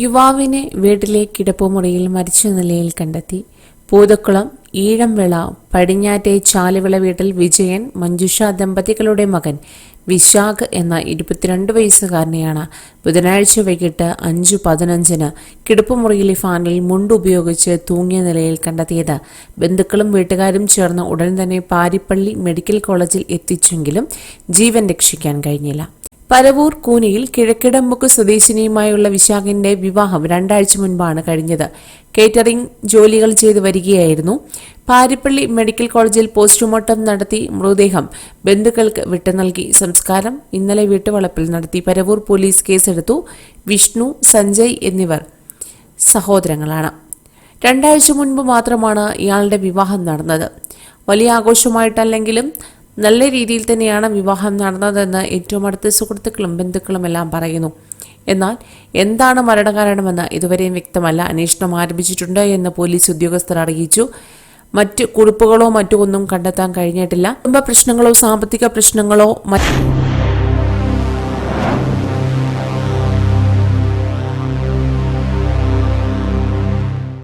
യുവാവിനെ വീട്ടിലെ കിടപ്പുമുറിയിൽ മരിച്ച നിലയിൽ കണ്ടെത്തി. പൂതക്കുളം ഈഴംവിള പടിഞ്ഞാറ്റെ ചാലുവിള വീട്ടിൽ വിജയൻ മഞ്ജുഷ ദമ്പതികളുടെ മകൻ വിശാഖ് എന്ന ഇരുപത്തിരണ്ട് വയസ്സുകാരനെയാണ് ബുധനാഴ്ച വൈകിട്ട് അഞ്ചു പതിനഞ്ചിന് കിടപ്പുമുറിയിലെ ഫാനിൽ മുണ്ടുപയോഗിച്ച് തൂങ്ങിയ നിലയിൽ കണ്ടെത്തിയത്. ബന്ധുക്കളും വീട്ടുകാരും ചേർന്ന് ഉടൻ തന്നെ പാരിപ്പള്ളി മെഡിക്കൽ കോളേജിൽ എത്തിച്ചെങ്കിലും ജീവൻ രക്ഷിക്കാൻ കഴിഞ്ഞില്ല. പരവൂർ കൂനയിൽ കിഴക്കിടമ്പുക്ക് സ്വദേശിനിയുമായുള്ള വിശാഖിന്റെ വിവാഹം രണ്ടാഴ്ച മുൻപാണ് കഴിഞ്ഞത്. കേറ്ററിംഗ് ജോലികൾ ചെയ്തു വരികയായിരുന്നു. പാരിപ്പള്ളി മെഡിക്കൽ കോളേജിൽ പോസ്റ്റ്മോർട്ടം നടത്തി മൃതദേഹം ബന്ധുക്കൾക്ക് വിട്ടു നൽകി. സംസ്കാരം ഇന്നലെ വീട്ടുവളപ്പിൽ നടത്തി. പരവൂർ പോലീസ് കേസെടുത്തു. വിഷ്ണു സഞ്ജയ് എന്നിവർ സഹോദരങ്ങളാണ്. രണ്ടാഴ്ച മുൻപ് മാത്രമാണ് ഇയാളുടെ വിവാഹം നടന്നത്. വലിയ ആഘോഷമായിട്ടല്ലെങ്കിലും നല്ല രീതിയിൽ തന്നെയാണ് വിവാഹം നടന്നതെന്ന് ഏറ്റവും അടുത്ത സുഹൃത്തുക്കളും ബന്ധുക്കളും എല്ലാം പറയുന്നു. എന്നാൽ എന്താണ് മരണകാരണമെന്ന് ഇതുവരെയും വ്യക്തമല്ല. അന്വേഷണം ആരംഭിച്ചിട്ടുണ്ട് എന്ന് പോലീസ് ഉദ്യോഗസ്ഥർ അറിയിച്ചു. മറ്റ് കുറിപ്പുകളോ മറ്റൊന്നും കണ്ടെത്താൻ കഴിഞ്ഞിട്ടില്ല. കുടുംബ പ്രശ്നങ്ങളോ സാമ്പത്തിക പ്രശ്നങ്ങളോ മറ്റ്